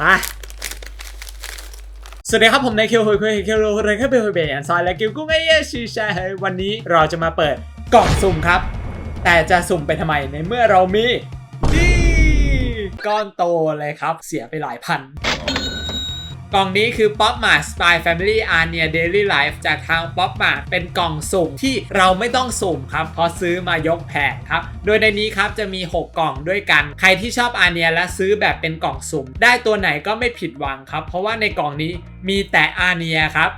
มาสวัสดีครับผมนายเคียวฮุยคุยเคียวโรเรนแค่เบลเบย์อันซอยและกิวกุ้งไอเยชีชาเฮวันนี้เราจะมาเปิดกล่องสุ่มครับ แต่จะสุ่มไปทำไมในเมื่อเรามีนี่ก้อนโตเลยครับ เสียไปหลายพัน กล่องนี้คือ Pop Mart Spy Family Arnia Daily Life จากทาง Pop Mart เป็นกล่องสุ่มที่เราไม่ต้องสุ่มครับเพราะซื้อมายกแผงครับ โดยในนี้ครับจะมี 6 กล่องด้วยกัน ใครที่ชอบ Arnia และซื้อแบบเป็นกล่องสุ่ม ได้ตัวไหนก็ไม่ผิดหวังครับ เพราะว่าในกล่องนี้มีแต่ Arnia ครับ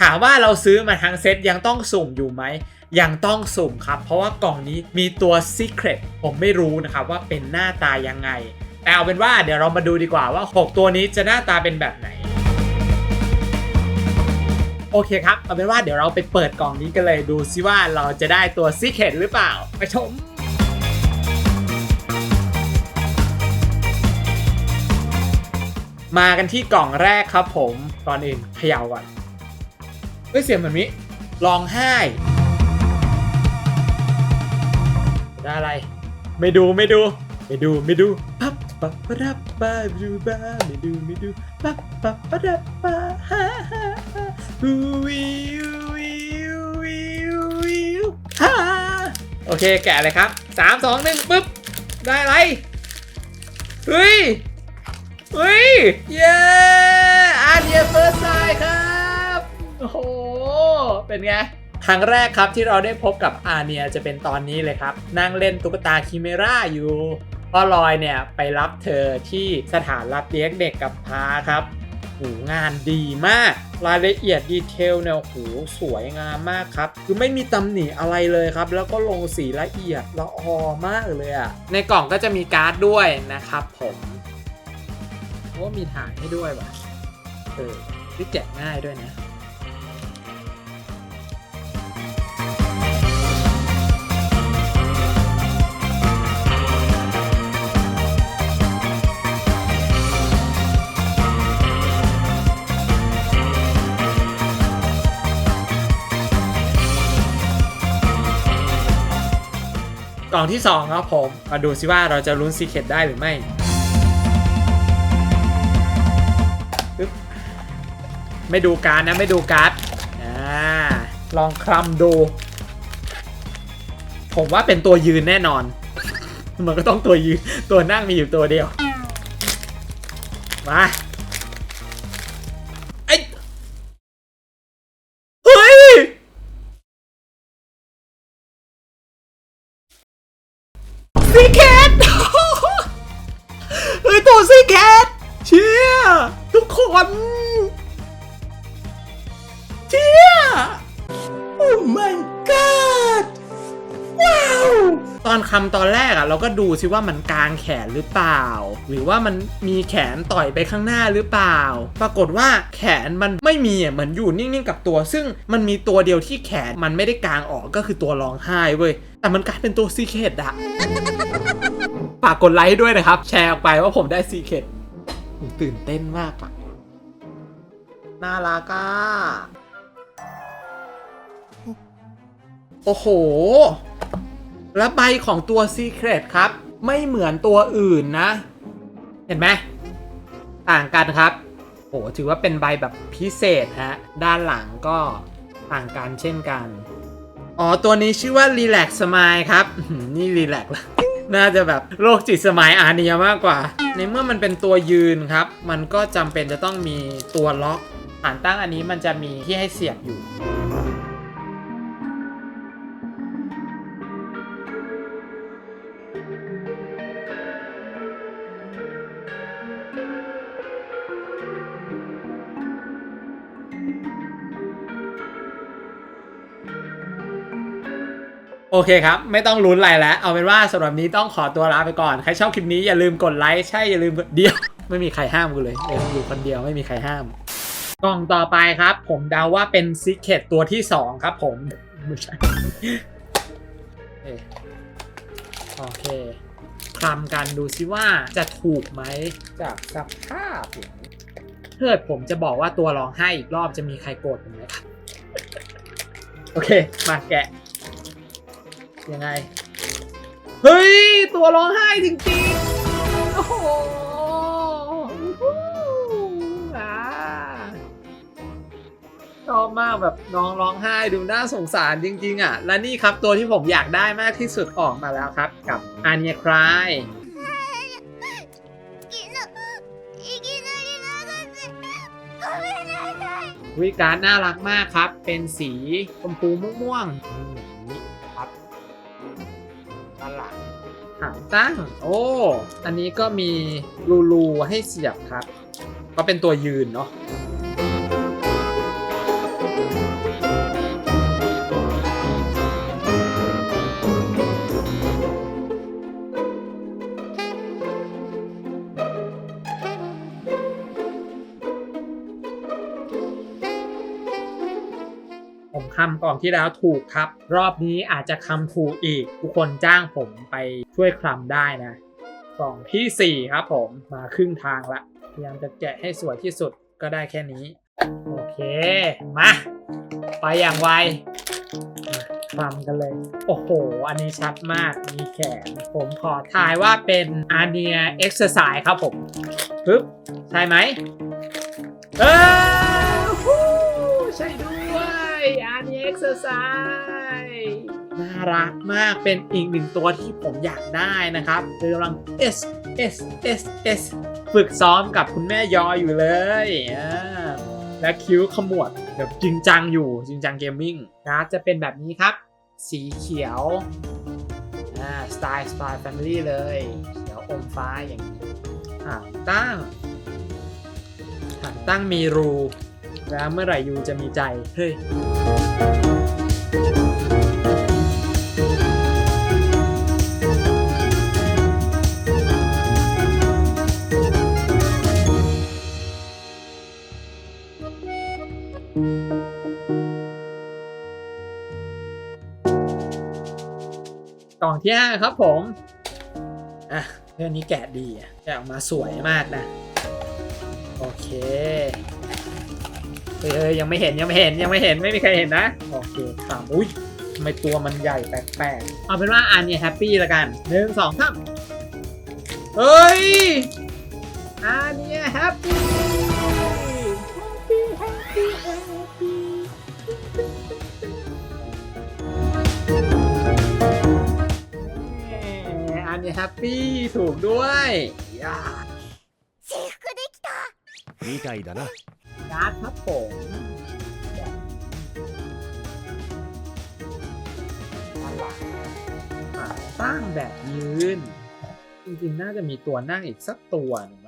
ถามว่าเราซื้อมาทั้งเซตยังต้องสุ่มอยู่ไหมยังต้องสุ่มครับ เพราะว่ากล่องนี้มีตัว Secret ผมไม่รู้นะครับว่าเป็นหน้าตายังไง แต่เอาเป็นว่าเดี๋ยวเรามาดูดีกว่าว่า 6 ตัวนี้จะหน้าตาเป็นแบบไหน โอเคครับ เอาเป็นว่าเดี๋ยวเราไปเปิดกล่องนี้กันเลยดูซิว่าเราจะได้ตัว Secret หรือเปล่า ไปชมมากันที่กล่องแรกครับผมก่อนอื่นเขย่าก่อนเฮ้ยเสียงเหมือนมิร้องไห้ ได้อะไร ไม่ดูไม่ดู ไม่ดูไม่ดูปั๊บ ปับปะดับปะดูบ้าไม่ดูไม่ดูปับปับปะดับปะฮ่าฮ่าฮ่าอูวิววิววิววิวฮ่าโอเคแกะเลยครับสามสองหนึ่งปึ๊บ ได้อะไร เฮ้ย เฮ้ย เย้อาเดียเฟิร์สไซครับ โอ้โห เป็นไงครั้งแรกครับที่เราได้พบกับอาเนียจะเป็นตอนนี้เลยครับ นั่งเล่นตุ๊กตาคิเมราอยู่ พ่อลอยเนี่ยไปรับเธอที่สถานรับเลี้ยงเด็กกับพาครับหูงานดีมาก รายละเอียดดีเทลเนี่ยหูสวยงามมากครับ คือไม่มีตำหนิอะไรเลยครับ แล้วก็ลงสีละเอียดละออมากเลยอะในกล่องก็จะมีการ์ดด้วยนะครับผมว่ามีถ่ายให้ด้วยว่ะเออที่แจกง่ายด้วยนะ ล่องที่ 2 ครับผมมาดูซิว่าเราจะลุ้นซีเค t ได้หรือไม่ไม่ดูการ์ดนะไม่ดูการ์ดลองคลำดู ผมว่าเป็นตัวยืนแน่นอน มันก็ต้องตัวยืน ตัวนั่งมีอยู่ตัวเดียว มา เฮ้ยตัวซีแคทเชี่ยทุกคนเชี่ยโอ้ my god ว้าว ตอนคำตอนแรกอะเราก็ดูซิว่ามันกางแขนหรือเปล่า หรือว่ามันมีแขนต่อยไปข้างหน้าหรือเปล่า ปรากฏว่าแขนมันไม่มีอะเหมือนอยู่นิ่งๆกับตัว ซึ่งมันมีตัวเดียวที่แขนมันไม่ได้กางออกก็คือตัวร้องไห้เว้ยแต่มันกลายเป็นตัวซีเคดอะ ฝากกดไลค์ด้วยนะครับ แชร์ออกไปว่าผมได้ซีเคดผมตื่นเต้นมากอะน่ารักอะโอ้โห และใบของตัว Secret ครับ ไม่เหมือนตัวอื่นนะ เห็นไหมต่างกันครับโหถือว่าเป็นใบแบบพิเศษฮะ ด้านหลังก็ต่างกันเช่นกัน อ๋อ ตัวนี้ชื่อว่า Relax Smile ครับ นี่ Relax ละ น่าจะแบบโรคจิตสมัยอาเนียมากกว่า ในเมื่อมันเป็นตัวยืนครับ มันก็จำเป็นจะต้องมีตัวล็อกฐานตั้งอันนี้มันจะมีที่ให้เสียบอยู่ โอเคครับ ไม่ต้องลุ้นอะไรแล้ว เอาเป็นว่าสำหรับนี้ต้องขอตัวลาไปก่อน ใครชอบคลิปนี้อย่าลืมกดไลค์ใช่อย่าลืมเดียว ไม่มีใครห้ามกูเลยเอออยู่คนเดียวไม่มีใครห้าม กล่องต่อไปครับ ผมเดาว่าเป็นซิกเ e ตตัวที่ 2 ครับผมไม่ใช่โอเคคลำกันดูซิว่าจะถูกไหมจากสภาพอย่างนี้ถ้าเกิดผมจะบอกว่าตัวร้องไห้อีกรอบจะมีใครโกรธผมไหมครับโอเค มาแกะ ยังไง เฮ้ย ตัวร้องไห้จริงๆ โอ้โหอ่าชอบมากแบบน้องร้องไห้ดูน่าสงสารจริง ๆ อะ และนี่ครับตัวที่ผมอยากได้มากที่สุดออกมาแล้วครับ กับอันีครายวิการน่ารักมากครับ เป็นสีชมพูม่วง ตั้ง โอ้ อันนี้ก็มีรูรูๆให้เสียบครับ ก็เป็นตัวยืนเนาะ คำก่อนที่แล้วถูกครับ รอบนี้อาจจะคำถูกอีก ทุกคนจ้างผมไปช่วยคลำได้นะกล่องที่ 4 ครับผมมาครึ่งทางละพยายามจะแกะให้สวยที่สุดก็ได้แค่นี้ โอเค มา ไปอย่างไวคลำกันเลย โอ้โห อันนี้ชัดมากมีแขน ผมขอทายว่าเป็นอาเนียเอ็กซ์ไซส์ครับผมปึ๊บ ใช่ไหมเออ อันนี้เอ็กซ์ไซส์น่ารักมากเป็นอีกหนึ่งตัวที่ผมอยากได้นะครับกำลัง S S S S ฝึกซ้อมกับคุณแม่ยออยู่เลย และคิ้วขมวดแบบจริงจังอยู่จริงจังเกมมิ่งการ์ดจะเป็นแบบนี้ครับ สีเขียวสไตล์สไตล์แฟมิลี่เลยเขียวอมฟ้าอย่างนี้อ่าตั้งหากตั้งมีรู แล้วเมื่อไหร่ยูจะมีใจ เฮ้ย กล่องที่ห้าครับผม อะเรื่องนี้แกะดีอะแกะออกมาสวยมากนะ โอเค เฮ้ยเฮ้ยยังไม่เห็นยังไม่เห็นยังไม่เห็นไม่มีใครเห็นนะ โอเคครับอุ้ยทำไมตัวมันใหญ่แปลกๆ เอาเป็นว่าอันนี้แฮปปี้ละกันหนึ่งสองสามเฮ้ยอันนี้แฮปปี้แฮปปี้แฮปปี้แฮปปี้อันนี้แฮปปี้ถูกด้วยย่า 制服できたみたいだな กาครับผมขาตั้งแบบยืน จริงๆ น่าจะมีตัวนั่งอีกสักตัวหนึง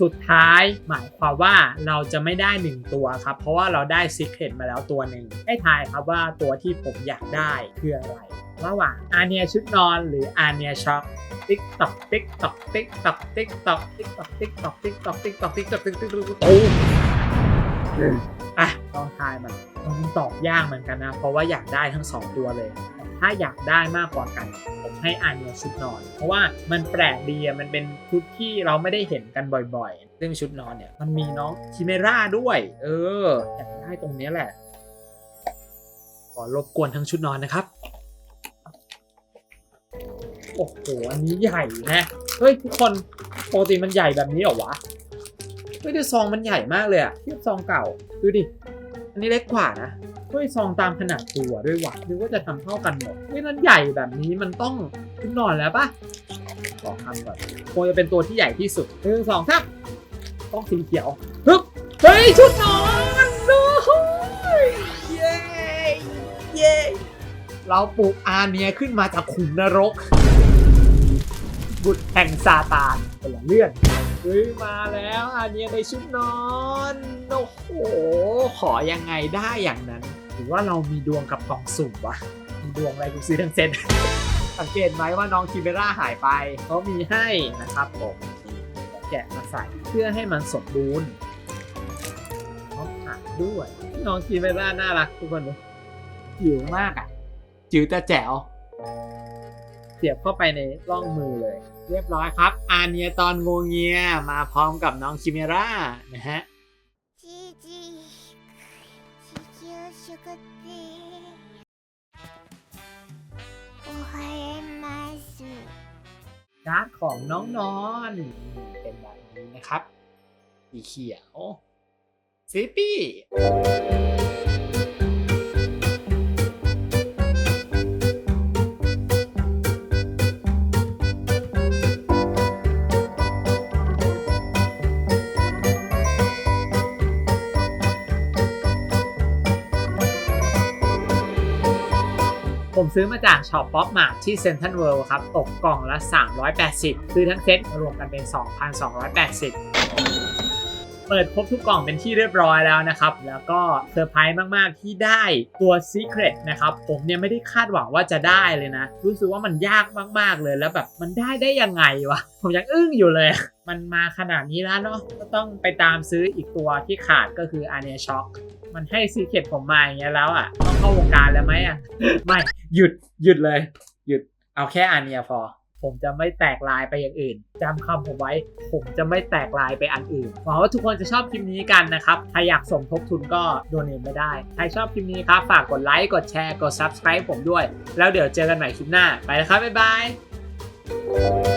สุดท้ายหมายความว่าเราจะไม่ได้ 1 ตัวครับ เพราะว่าเราได้ซิกเ e ตมาแล้วตัวหนึ่งให้ทายครับว่าตัวที่ผมอยากได้คืออะไรระหว่างอาเนียชุดนอนหรืออาเนียช็อคติ๊กตอกติ๊กตอกติ๊กตอกติ๊กตอกติ๊กตอกติ๊กตอกติ๊กตอกติ๊กตอกติ๊กตอกติ๊กตอกติ๊กตอกตูม อะลองทายมันมันตอบยากเหมือนกันนะ เพราะว่าอยากได้ทั้งสองตัวเลย ถ้าอยากได้มากกว่ากัน ผมให้อาเนียชุดนอน เพราะว่ามันแปลกดีอะมันเป็นชุดที่เราไม่ได้เห็นกันบ่อยๆ เรื่องชุดนอนเนี่ย มันมีน้องคิเมร่าด้วย เออ อยากได้ตรงเนี้ยแหละ ขอรบกวนทั้งชุดนอนนะครับ โอ้โห อันนี้ใหญ่นะ เฮ้ยทุกคนปกติมันใหญ่แบบนี้เหรอวะ เฮ้ยดูซองมันใหญ่มากเลยอะเทียบซองเก่า ดูดิ อันนี้เล็กกว่านะเฮ้ยซองตามขนาดตัวด้วยวะนึกว่าจะทำเท่ากันหมดเฮ้ยมันใหญ่แบบนี้มันต้องชุดนอนแล้วปะขอทำก่อนคงจะเป็นตัวที่ใหญ่ที่สุดหนึ่งสองสามต้องสีเขียวฮึบเฮ้ยชุดนอนโอ้ยเย้เย้เราปลูกอาเนียขึ้นมาจากขุมนรก บุตรแห่งซาตานคนละเรื่อง เฮ้ยมาแล้วอาเนียในชุดนอนโอ้โหขอยังไงได้อย่างนั้นหรือว่าเรามีดวงกับกล่องสุ่มวะมีดวงอะไรกูซื้อทั้งเซ็ตสังเกตไหมว่าน้องคิเมร่าหายไปเขามีให้นะครับผมนี่แกะมาใส่เพื่อให้มันสมบูรณ์น้องหักด้วย น้องคิเมร่าน่ารักทุกคนเลยจิ๋วมากอะจิ๋วแต่แจ๋วจสียบเข้าไปในร่องมือเลย เรียบร้อยครับ อาเนียตอนงูเงียมาพร้อมกับน้องชิเมร่านะฮะกี้พาร์ดของน้องนอนเป็นแบบนี้นะครับสีเขียวซีปี้ ซื้อมาจากช็อปป๊อปมาที่เซ็นทรัลเวิลด์ครับ ตกกล่องละ 380ซื้อทั้งเซ็ตรวมกันเป็น 2,280เปิดครบทุกกล่องเป็นที่เรียบร้อยแล้วนะครับ แล้วก็เซอร์ไพรส์มาก ๆ ที่ได้ตัว Secret นะครับ ผมเนี่ยไม่ได้คาดหวังว่าจะได้เลยนะ รู้สึกว่ามันยากมาก ๆ เลย แล้วแบบมันได้ได้ยังไงวะ ผมยังอึ้งอยู่เลย มันมาขนาดนี้แล้วเนาะ ก็ต้องไปตามซื้ออีกตัวที่ขาดก็คือ a n e Shock มันให้ Secret ผมมาอย่างเงี้ยแล้วอะต้องเข้าวงการแล้วไหมอะ ไม่หยุดหยุดเลย หยุดเอาแค่อาเนียพอ ผมจะไม่แตกลายไปอย่างอื่นจำคำผมไว้ ผมจะไม่แตกลายไปอันอื่นหวังว่าทุกคนจะชอบคลิปนี้กันนะครับใครอยากสมทบทุนก็โดนเนทไม่ได้ใครชอบคลิปนี้ครับฝากกดไลค์กดแชร์กด Subscribe ผมด้วย แล้วเดี๋ยวเจอกันใหม่คลิปหน้าไปแล้วครับบ๊ายบาย